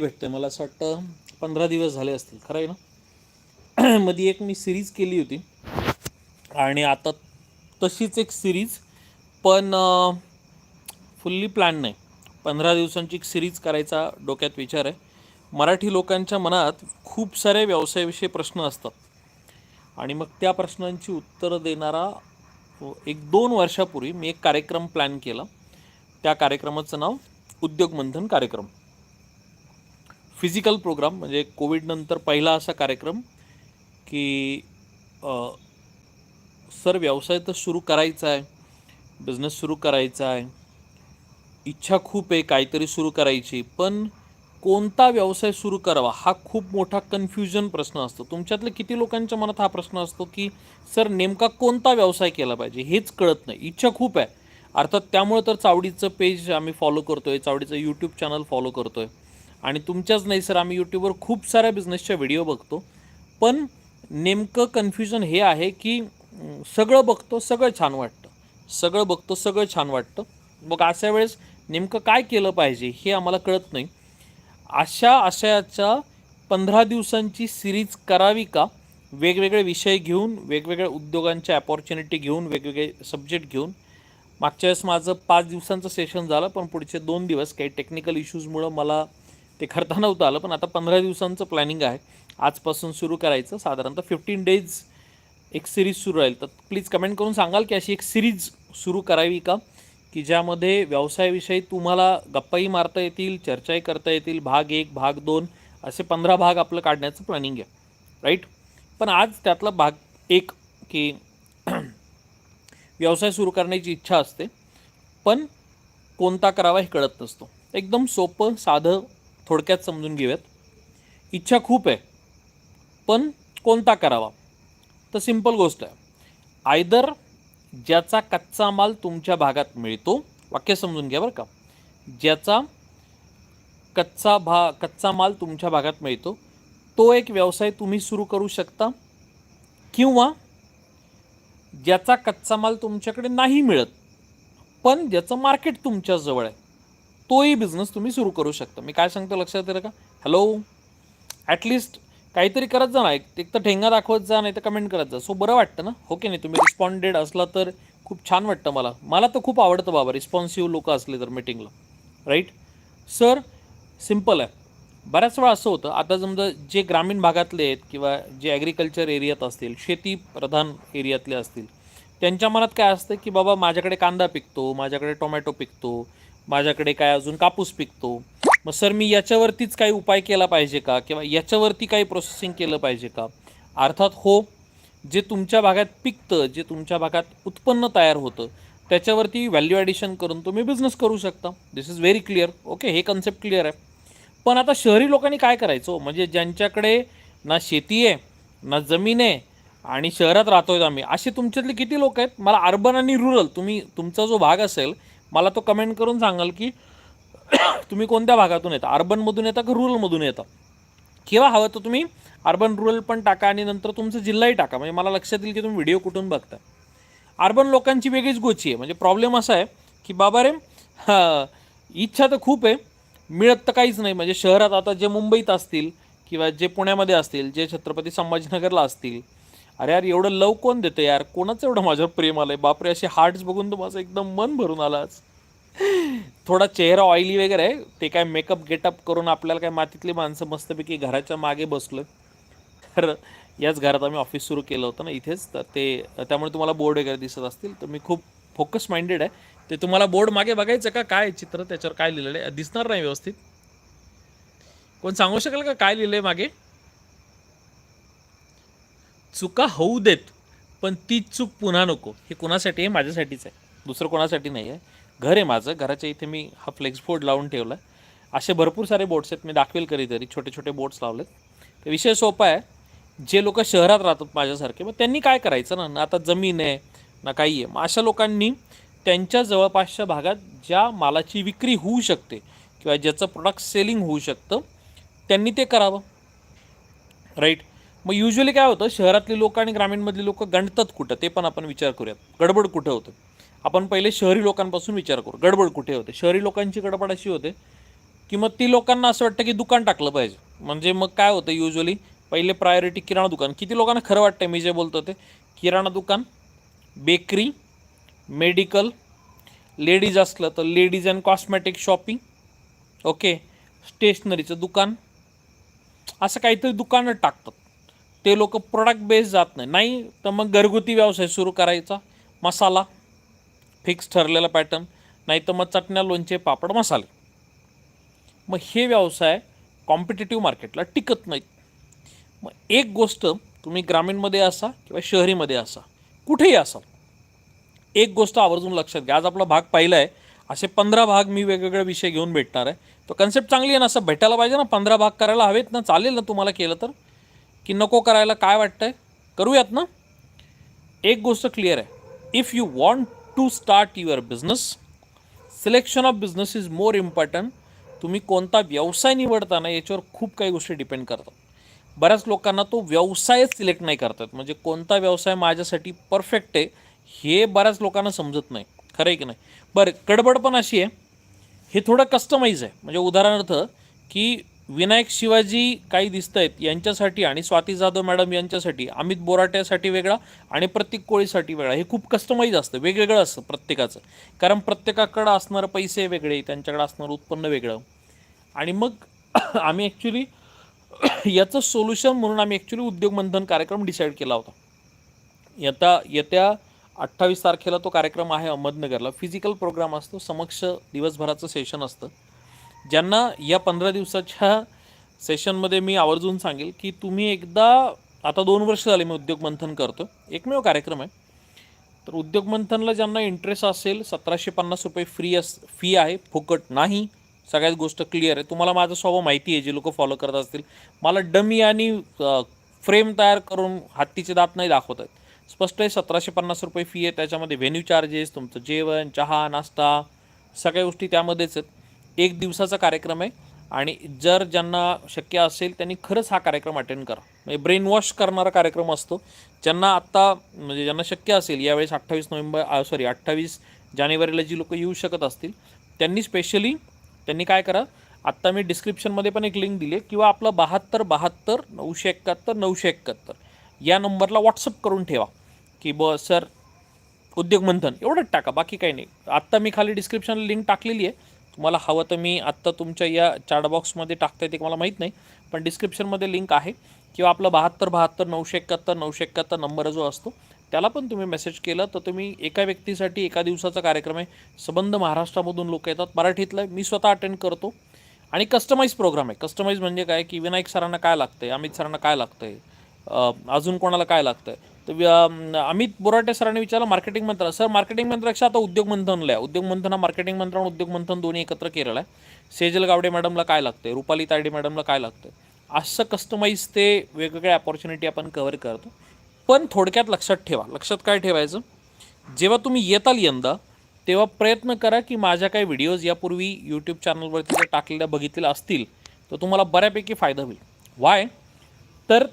भेटते मला असं वाटतं पंधरा दिवस झाले असतील. खरं आहे ना? मध्ये एक मी सिरीज केली होती. आणि आता तशीच एक सिरीज पण फुल्ली प्लॅन नाही. पंधरा दिवसांची एक सिरीज करायचा डोक्यात विचार आहे. मराठी लोकांच्या मनात खूप सारे व्यवसायाविषयी प्रश्न असतात. आणि मग त्या प्रश्नांची उत्तरं देणारा एक दोन वर्षापूर्वी मी एक कार्यक्रम प्लॅन केला. त्या कार्यक्रमाचं नाव उद्योग मंथन कार्यक्रम. फिजिकल प्रोग्राम म्हणजे कोविडनंतर पहिला असा कार्यक्रम की सर व्यवसाय तर सुरू करायचा आहे बिझनेस सुरू करायचा आहे इच्छा खूप आहे काहीतरी सुरू करायची पण कोणता व्यवसाय सुरू करावा हा खूप मोठा कन्फ्युजन प्रश्न असतो. तुमच्यातले किती लोकांच्या मनात हा प्रश्न असतो की सर नेमका कोणता व्यवसाय केला पाहिजे? हेच कळत नाही. इच्छा खूप आहे. अर्थात त्यामुळे तर चावडीचं पेज आम्ही फॉलो करतो आहे चावडीचं यूट्यूब चॅनल फॉलो करतो आहे आणि तुमच्याच नाही सर. आम्ही यूट्यूबवर खूप साऱ्या बिझनेसच्या व्हिडिओ बघतो. पण नेमकं कन्फ्युजन हे आहे की सगळं बघतो सगळं छान वाटतं. सगळं बघतो सगळं छान वाटतं. मग अशा वेळेस नेमकं काय केलं पाहिजे हे आम्हाला कळत नाही. अशा आशयाच्या पंधरा दिवसांची सिरीज करावी का? वेगवेगळे विषय घेऊन वेगवेगळ्या उद्योगांच्या अपॉर्च्युनिटी घेऊन वेगवेगळे सब्जेक्ट घेऊन. मागच्या वेळेस माझं पाच दिवसांचं सेशन झालं पण पुढचे दोन दिवस काही टेक्निकल इश्यूजमुळं मला ते करता नव्हतं आलं पण आता पंधरा दिवसांचं प्लॅनिंग आहे. आजपासून सुरू करायचं. साधारणतः फिफ्टीन डेज एक सिरीज सुरू राहील. तर प्लीज कमेंट करून सांगाल की अशी एक सिरीज सुरू करावी का? की ज्यामध्ये व्यवसायाविषयी तुम्हाला गप्पाही मारता येतील चर्चाही करता येतील भाग एक भाग दोन असे पंधरा भाग आपलं काढण्याचं प्लॅनिंग आहे. राईट पण आज त्यातला भाग एक की व्यवसाय सुरू करण्याची इच्छा असते पण कोणता करावा हे कळत नसतो. एकदम सोपं साधं थोडक्यात समजून घेऊयात. इच्छा खूप आहे पण कोणता करावा? तर सिंपल गोष्ट आहे. आयदर ज्याचा कच्चा माल तुमच्या भागात मिळतो वाक्य समजून घ्या बरं का. ज्याचा कच्चा भा कच्चा माल तुमच्या भागात मिळतो तो एक व्यवसाय तुम्ही सुरू करू शकता. किंवा ज्याचा कच्चा माल तुमच्याकडे नाही मिळत पण ज्याचं मार्केट तुमच्याजवळ आहे. तोही बिझनेस तुम्ही सुरू करू शकता. मी काय सांगतो लक्षात येतं का? हॅलो ॲटलिस्ट काहीतरी करत जा ना. एक एक तर ठेंगा दाखवत जा नाही तर कमेंट करत जा. सो बरं वाटतं ना? हो की नाही? तुम्ही रिस्पॉन्डेड असला तर खूप छान वाटतं मला. मला तर खूप आवडतं बाबा. रिस्पॉन्सिव्ह लोक असले तर मीटिंगला राईट सर सिंपल आहे. बऱ्याच वेळा असं होतं. आता समजा जे ग्रामीण भागातले आहेत किंवा जे ॲग्रिकल्चर एरियात असतील शेती प्रधान एरियातले असतील त्यांच्या मनात काय असतं की बाबा माझ्याकडे कांदा पिकतो माझ्याकडे टोमॅटो पिकतो माझ्याकडे काय अजून कापूस पिकतो? मग सर मी याच्यावरतीच काही उपाय केला पाहिजे का? किंवा याच्यावरती काही प्रोसेसिंग केलं पाहिजे का? अर्थात हो जे तुमच्या भागात पिकतं जे तुमच्या भागात उत्पन्न तयार होतं त्याच्यावरती व्हॅल्यू ॲडिशन करून तुम्ही बिझनेस करू शकता. This is very clear okay हे कन्सेप्ट क्लिअर आहे. पण आता शहरी लोकांनी काय करायचं हो? म्हणजे ज्यांच्याकडे ना शेती आहे ना जमीन आहे आणि शहरात राहतोय आम्ही असे तुमच्यातले किती लोक आहेत? मला अर्बन आणि रुरल तुम्ही तुमचा जो भाग असेल मला तो कमेंट करून सांगाल की तुम्ही कोणत्या भागातून येता? अर्बनमधून येता का रुरलमधून येता? किंवा हवं तर तुम्ही अर्बन रुरल पण टाका आणि नंतर तुमचा जिल्हाही टाका. म्हणजे मला लक्षात येईल की तुम्ही व्हिडिओ कुठून बघता. अर्बन लोकांची वेगळीच गोची आहे. म्हणजे प्रॉब्लेम असा आहे की बाबा रे इच्छा तर खूप आहे. मिळत तर काहीच नाही. म्हणजे शहरात आता जे मुंबईत असतील किंवा जे पुण्यामध्ये असतील जे छत्रपती संभाजीनगरला असतील अरे यार एवढं लव कोण देतं यार? कोणाचं एवढं माझ्यावर प्रेम आलंय? बापरे असे हार्ट्स बघून तर माझं एकदम मन भरून आलाच थोडा चेहरा ऑइली वगैरे आहे. ते काय मेकअप गेटअप करून आपल्याला काय मातीतली माणसं मस्तपैकी घराच्या मागे बसलो. तर याच घरात आम्ही ऑफिस सुरू केलं होतं ना इथेच. तर ते त्यामुळे तुम्हाला बोर्ड वगैरे दिसत असतील. तर मी खूप फोकस माइंडेड आहे. ते तुम्हाला बोर्ड मागे बघायचं का? काय चित्र? त्याच्यावर काय लिहिलेलं आहे? दिसणार नाही व्यवस्थित. कोण सांगू शकेल का काय लिहिलं आहे मागे? चुका होऊ देत पण तीच चूक पुन्हा नको. हे कुणासाठी आहे? माझ्यासाठीच आहे. दुसरं कोणासाठी नाही आहे. घर आहे माझं. घराच्या इथे मी हा फ्लेक्स बोर्ड लावून ठेवला. आहे असे भरपूर सारे बोट्स आहेत. मी दाखवेल कधीतरी. छोटे छोटे बोट्स लावलेत. तर विषय सोपा आहे. जे लोक शहरात राहतात माझ्यासारखे मग त्यांनी काय करायचं ना? ना आता जमीन आहे ना काही आहे. मग अशा लोकांनी त्यांच्या जवळपासच्या भागात ज्या मालाची विक्री होऊ शकते किंवा ज्याचं प्रोडक्ट सेलिंग होऊ शकतं त्यांनी ते करावं. राईट मग युजली काय होतं शहरातली लोक आणि ग्रामीणमधली लोक गणतात कुठं ते पण आपण विचार करूयात. गडबड कुठं होतं? आपण पहिले शहरी लोकांपासून विचार करू. गडबड कुठे होते? शहरी लोकांची गडबड अशी होते की मग ती लोकांना असं वाटतं की दुकान टाकलं पाहिजे. म्हणजे मग काय होतं युजली पहिले प्रायोरिटी किराणा दुकान. किती लोकांना खरं वाटतं मी जे बोलतो ते किराणा दुकान बेकरी मेडिकल लेडीज असलं तर ladies and cosmetic shopping okay स्टेशनरीचं दुकान असं काहीतरी दुकानं टाकतात. ते लोक प्रोडक्ट बेस जात नाही. नाही तर मग घरगुती व्यवसाय सुरू करायचा. मसाला फिक्स ठरलेला पॅटर्न नाही तर मग चटण्या लोणचे पापड मसाले. मग हे व्यवसाय कॉम्पिटेटिव्ह मार्केटला टिकत नाहीत. मग एक गोष्ट तुम्ही ग्रामीणमध्ये असा किंवा शहरीमध्ये असा कुठेही असाल एक गोष्ट आवर्जून लक्षात घ्या. आज आपला भाग पाहिला आहे. असे पंधरा भाग मी वेगवेगळे विषय घेऊन भेटणार आहे. तो कन्सेप्ट चांगली आहे ना असं भेटायला पाहिजे ना पंधरा भाग करायला हवेत ना चालेल ना तुम्हाला केलं तर? की नको करायला काय वाटतंय? करूयात ना? एक गोष्ट क्लिअर आहे. If you want to start your business selection of business is more important तुम्ही कोणता व्यवसाय निवडताना याच्यावर खूप काही गोष्टी डिपेंड करतात. बऱ्याच लोकांना तो व्यवसायच सिलेक्ट नाही करतात. म्हणजे कोणता व्यवसाय माझ्यासाठी परफेक्ट आहे हे बऱ्याच लोकांना समजत नाही. खरं आहे की नाही? बरं गडबड पण अशी आहे. हे थोडं कस्टमाइज आहे. म्हणजे उदाहरणार्थ की विनायक शिवाजी काही दिसत आहेत यांच्यासाठी आणि स्वाती जाधव मॅडम यांच्यासाठी अमित बोराट्यासाठी वेगळा आणि प्रत्येक कोळीसाठी वेगळा. हे खूप कस्टमाईज असतं वेगवेगळं असतं प्रत्येकाचं. कारण प्रत्येकाकडं असणारं पैसे वेगळे त्यांच्याकडे असणारं उत्पन्न वेगळं. आणि मग आम्ही ॲक्च्युली याचं सोल्युशन म्हणून आम्ही ॲक्च्युली उद्योग मंथन कार्यक्रम डिसाईड केला होता. येता येत्या अठ्ठावीस तारखेला तो कार्यक्रम आहे अहमदनगरला. फिजिकल प्रोग्राम असतो समक्ष दिवसभराचं सेशन असतं. ज्यांना या पंधरा दिवसाच्या सेशनमध्ये मी आवर्जून सांगेल की तुम्ही एकदा आता दोन वर्ष झाले मी उद्योग मंथन करतो एकमेव कार्यक्रम आहे. तर उद्योग मंथनला ज्यांना इंटरेस्ट असेल सतराशे पन्नास रुपये फ्री अस फी आहे फुकट नाही सगळ्याच गोष्ट क्लिअर आहे. तुम्हाला माझा स्वभाव माहिती आहे जे लोक फॉलो करत असतील. मला डमी आणि फ्रेम तयार करून हत्तीचे दात नाही दाखवत आहेत. स्पष्ट आहे सतराशे पन्नास रुपये फी आहे त्याच्यामध्ये व्हेन्यू चार्जेस तुमचं जेवण चहा नाश्ता सगळ्या गोष्टी त्यामध्येच आहेत. एक दिवसाचा कार्यक्रम आहे आणि जर ज्यांना शक्य असेल त्यांनी खरंच हा कार्यक्रम अटेंड करा. म्हणजे ब्रेन वॉश करणारा कार्यक्रम असतो. ज्यांना आत्ता म्हणजे ज्यांना शक्य असेल यावेळेस अठ्ठावीस नोव्हेंबर सॉरी अठ्ठावीस जानेवारीला जी लोक येऊ शकत असतील त्यांनी स्पेशली त्यांनी काय करा आत्ता मी डिस्क्रिप्शनमध्ये पण एक लिंक दिली आहे किंवा आपलं बहात्तर बहात्तर नऊशे एकाहत्तर नऊशे एकाहत्तर या नंबरला व्हॉट्सअप करून ठेवा. की ब सर उद्योग मंथन एवढंच टाका बाकी काही नाही. आत्ता मी खाली डिस्क्रिप्शनला लिंक टाकलेली आहे. तुम्हाला हवं तर मी आत्ता तुमच्या या चार्टबॉक्समध्ये टाकता येते मला माहीत नाही पण डिस्क्रिप्शनमध्ये लिंक आहे. किंवा आपलं बहात्तर बहात्तर नऊशे एकाहत्तर नऊशे एकाहत्तर नंबर जो असतो त्याला पण तुम्ही मेसेज केला तर तुम्ही एका व्यक्तीसाठी एका दिवसाचा कार्यक्रम आहे. संबंध महाराष्ट्रामधून लोक येतात मराठीतलं आहे. मी स्वतः अटेंड करतो. आणि कस्टमाइज प्रोग्राम आहे. कस्टमाइज म्हणजे काय? की विनायक सरांना काय लागतं आहे अमित सरांना काय लागतं आहे अजून कोणाला काय लागतं आहे तर अमित बोराटे सरांनी विचारलं मार्केटिंग मंत्र सर मार्केटिंग मंत्रापेक्षा आता उद्योग मंथनला आहे. उद्योग मंथन हा मार्केटिंग मंत्र आणि उद्योग मंथन दोन्ही एकत्र केलेलं आहे. सेजल गावडे मॅडमला काय लागते रुपाली तायडे मॅडमला काय लागतं असं कस्टमाइज ते वेगवेगळ्या अपॉर्च्युनिटी आपण कव्हर करतो. पण थोडक्यात लक्षात ठेवा. लक्षात काय ठेवायचं? जेव्हा तुम्ही येताल यंदा तेव्हा प्रयत्न करा की माझ्या काही व्हिडिओज यापूर्वी यूट्यूब चॅनलवरती जर टाकलेल्या बघितलेल्या असतील तर तुम्हाला बऱ्यापैकी फायदा होईल. वाय तर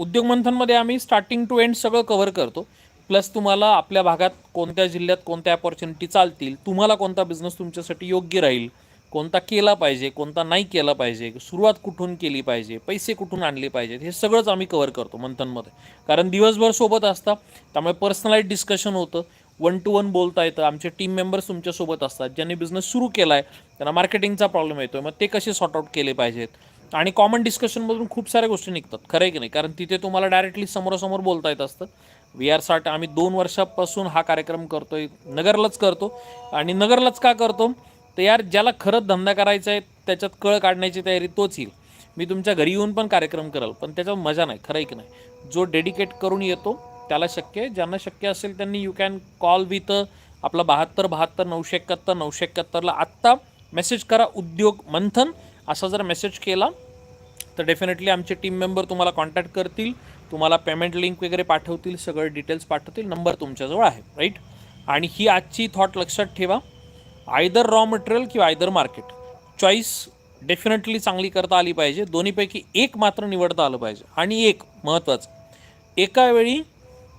उद्योग मंथनमध्ये आम्ही स्टार्टिंग टू एंड सगळं कव्हर करतो. प्लस तुम्हाला आपल्या भागात कोणत्या जिल्ह्यात कोणत्या अपॉर्च्युनिटी चालतील तुम्हाला कोणता बिझनेस तुमच्यासाठी योग्य राहील कोणता केला पाहिजे कोणता नाही केला पाहिजे सुरुवात कुठून केली पाहिजे पैसे कुठून आणले पाहिजेत हे सगळंच आम्ही कव्हर करतो मंथनमध्ये. कारण दिवसभर सोबत असतात त्यामुळे पर्सनलाइज डिस्कशन होतं वन टू वन बोलता येतं आमचे टीम मेंबर्स तुमच्यासोबत असतात ज्यांनी बिझनेस सुरू केला आहे त्यांना मार्केटिंगचा प्रॉब्लेम येतो मग ते कसे सॉर्ट आउट केले पाहिजेत आणि कॉमन डिस्कशनमधून खूप साऱ्या गोष्टी निघतात. खरं आहे की नाही? कारण तिथे तुम्हाला डायरेक्टली समोरासमोर बोलता येत असतं. वी आर साठ आम्ही दोन वर्षापासून हा कार्यक्रम करतोय. नगरलाच करतो. आणि नगरलाच का करतो? तर यार ज्याला खरंच धंदा करायचा आहे त्याच्यात कळ काढण्याची तयारी तोच येईल. मी तुमच्या घरी येऊन पण कार्यक्रम करेल पण त्याच्यात मजा नाही. खरं आहे की नाही? जो डेडिकेट करून येतो त्याला शक्य आहे. ज्यांना शक्य असेल त्यांनी यू कॅन कॉल विथ आपला बहात्तर बहात्तर नऊशे एकाहत्तर नऊशे एकाहत्तरला आत्ता मेसेज करा उद्योग मंथन. असा जर मेसेज केला तर डेफिनेटली आमचे टीम मेंबर तुम्हाला कॉन्टॅक्ट करतील तुम्हाला पेमेंट लिंक वगैरे पाठवतील सगळे डिटेल्स पाठवतील नंबर तुमच्याजवळ आहे राईट आणि ही आजची थॉट लक्षात ठेवा. आयदर रॉ मटेरियल किंवा आयदर मार्केट चॉईस डेफिनेटली चांगली करता आली पाहिजे. दोन्हीपैकी एक मात्र निवडता आलं पाहिजे. आणि एक महत्त्वाचं एका वेळी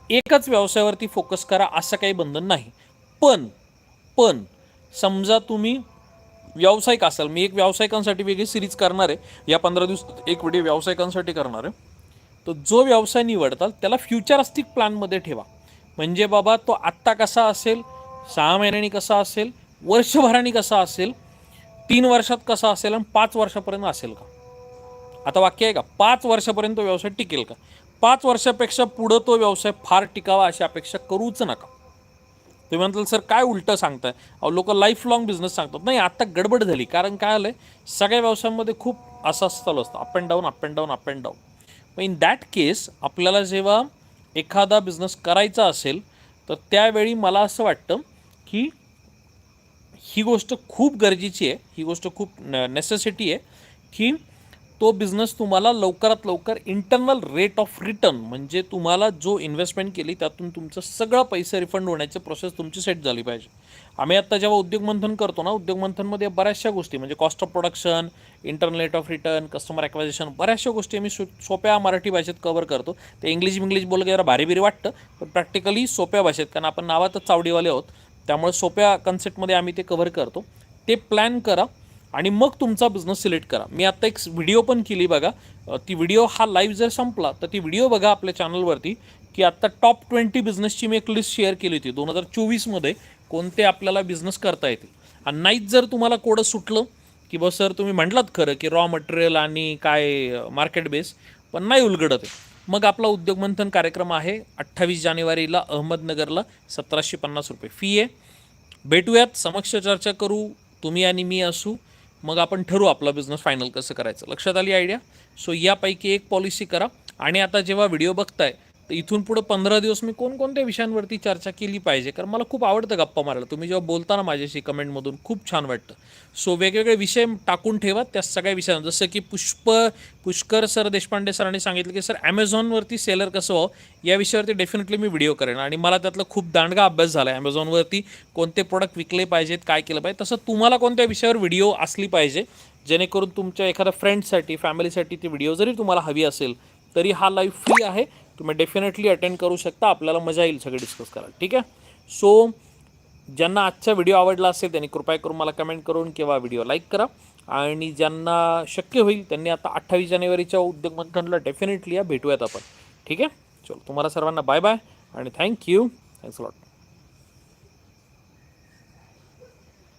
एकच व्यवसायावरती फोकस करा असं काही बंधन नाही. पण पण समजा तुम्ही व्यावसायिक असाल. मी एक व्यावसायिकांसाठी वेगळी सिरीज करणार आहे. या पंधरा दिवसात एक व्हिडिओ व्यावसायिकांसाठी करणार आहे. तर जो व्यवसाय निवडताल त्याला फ्युचरिस्टिक प्लॅनमध्ये ठेवा. म्हणजे बाबा तो आत्ता कसा असेल सहा महिन्यांनी कसा असेल वर्षभराने कसा असेल तीन वर्षात कसा असेल आणि पाच वर्षापर्यंत असेल का? आता वाक्य आहे का? पाच वर्षापर्यंत तो व्यवसाय टिकेल का? पाच वर्षापेक्षा पुढं तो व्यवसाय फार टिकावा अशी अपेक्षा करूच नका. तुम्ही म्हणताल सर काय उलटं सांगताय? अहो लोक लाईफ लाँग बिझनेस सांगतात. नाही आत्ता गडबड झाली. कारण काय आलं आहे सगळ्या व्यवसायांमध्ये खूप असं चालू असतं. Up and down up and down up and down मग इन दॅट केस आपल्याला जेव्हा एखादा बिझनेस करायचा असेल तर त्यावेळी मला असं वाटतं की ही गोष्ट खूप गरजेची आहे. ही गोष्ट खूप नेसेसिटी आहे की तो बिझनेस तुम्हाला लवकरात लवकर इंटरनल रेट ऑफ रिटर्न म्हणजे तुम्हाला जो इन्व्हेस्टमेंट केली त्यातून तुमचं सगळं पैसे रिफंड होण्याची प्रोसेस तुमची सेट झाली पाहिजे. आम्ही आत्ता जेव्हा उद्योग मंथन करतो ना उद्योग मंथनमध्ये बऱ्याचशा गोष्टी म्हणजे cost of production internal rate of return customer acquisition बऱ्याचशा गोष्टी आम्ही सो सोप्या मराठी भाषेत कवर करतो. ते इंग्लिश इंग्लिश बोललं की जरा भारी बिरी वाटतं पण प्रॅक्टिकली सोप्या भाषेत कारण आपण नावातच चावडीवाले आहोत त्यामुळे सोप्या कन्सेप्टमध्ये आम्ही ते कव्हर करतो. ते प्लॅन करा आणि मग तुमचा बिझनेस सिलेक्ट करा. मी आत्ता एक व्हिडिओ पण केली बघा. ती व्हिडिओ हा लाईव्ह जर संपला तर ती व्हिडिओ बघा आपल्या चॅनलवरती की आत्ता टॉप ट्वेंटी बिझनेसची मी एक लिस्ट शेअर केली होती. दोन हजार चोवीसमध्ये कोणते आपल्याला बिझनेस करता येतील. आणि नाहीच जर तुम्हाला कोडं सुटलं की बस सर तुम्ही म्हटलात खरं की रॉ मटेरियल आणि काय मार्केट बेस पण नाही उलगडत आहे. मग आपला उद्योग मंथन कार्यक्रम आहे अठ्ठावीस जानेवारीला अहमदनगरला सतराशे पन्नास रुपये. फी आहे. भेटूयात समक्ष चर्चा करू. तुम्ही आणि मी असू. मग आपण ठरवू आपला बिझनेस फायनल कसं करायचं. लक्षात आली आयडिया सो यापैकी एक पॉलिसी करा. आणि आता जेव्हा व्हिडिओ बघताय तर इथून पुढं पंधरा दिवस मी कोणकोणत्या विषयांवरती चर्चा केली पाहिजे? कारण मला खूप आवडतं गप्पा मारायला. तुम्ही जेव्हा बोलता ना माझ्याशी कमेंटमधून खूप छान वाटतं. सो वेगवेगळे विषय टाकून ठेवा त्या सगळ्या विषयांना जसं की पुष्प पुष्कर सर देशपांडे सरांनी सांगितलं की सर ॲमेझॉनवरती सेलर कसं व्हावं या विषयावरती डेफिनेटली मी व्हिडिओ करेन. आणि मला त्यातला खूप दांडगा अभ्यास झाला आहे ॲमेझॉनवरती कोणते प्रोडक्ट विकले पाहिजेत काय केलं पाहिजे? तसं तुम्हाला कोणत्या विषयावर व्हिडिओ असली पाहिजे? जेणेकरून तुमच्या एखाद्या फ्रेंडसाठी फॅमिलीसाठी ती व्हिडिओ जरी तुम्हाला हवी असेल तरी हा लाईव्ह फ्री आहे. तुम्ही डेफिनेटली अटेंड करू शकता. आपल्याला मजा येईल सगळे डिस्कस करायला. ठीक आहे? सो ज्यांना आजचा व्हिडिओ आवडला असेल त्यांनी कृपया करून मला कमेंट करून किंवा व्हिडिओ लाईक करा. आणि ज्यांना शक्य होईल त्यांनी आता अठ्ठावीस जानेवारीच्या उद्योग मंथनला डेफिनेटली या भेटूयात आपण. ठीक आहे? चलो तुम्हाला सर्वांना बाय बाय आणि थँक्यू थँक्स लॉट